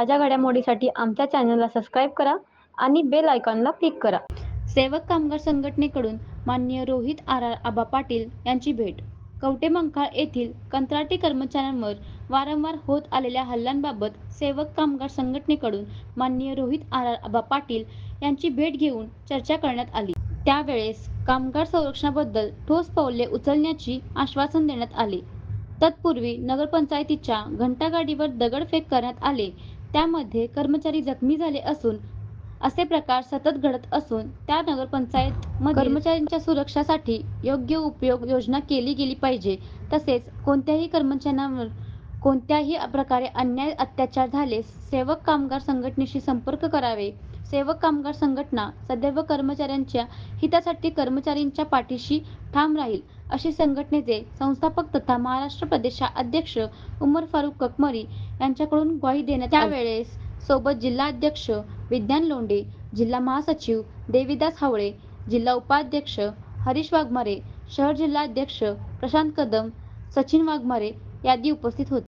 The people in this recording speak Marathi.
ताज्या घडामोडीसाठी आमच्या चॅनलला सबस्क्राईब करा आणि बेल आयकॉनला क्लिक करा. सेवक कामगार संघटनेकडून मान्य रोहित आर आर आबा पाटील यांची भेट. कवटेमंकाळ येथील कंत्राटी कर्मचाऱ्यांवर वारंवार होत आलेल्या हल्ल्यांबाबत सेवक कामगार संघटनेकडून माननीय रोहित आर आर आबा पाटील यांची भेट घेऊन चर्चा करण्यात आली. त्यावेळेस कामगार संरक्षणाबद्दल ठोस पावले उचलण्याची आश्वासन देण्यात आले. तत्पूर्वी नगरपंचायतीच्या घंटागाडीवर दगडफेक करण्यात आले. त्यामध्ये कर्मचारी जखमी झाले असून असे प्रकार सतत घडत असून त्या नगरपंचायत कर्मचाऱ्यांच्या सुरक्षासाठी योग्य उपयोग योजना केली गेली पाहिजे. तसेच कोणत्याही कर्मचाऱ्यांवर कोणत्याही प्रकारे अन्याय अत्याचार झाले सेवक कामगार संघटनेशी संपर्क करावे. सेवक कामगार संघटना सदैव कर्मचाऱ्यांच्या हितासाठी कर्मचाऱ्यांच्या पाठीशी ठाम राहील अशी संघटनेचे संस्थापक तथा महाराष्ट्र प्रदेशा अध्यक्ष उमर फारूक ककमरी यांच्याकडून ग्वाही देण्यात त्यावेळेस सोबत जिल्हाध्यक्ष विज्ञान लोंढे जिल्हा महासचिव देविदास हावळे जिल्हा उपाध्यक्ष हरीश वाघमारे शहर जिल्हाध्यक्ष प्रशांत कदम सचिन वाघमारे आदी उपस्थित होते.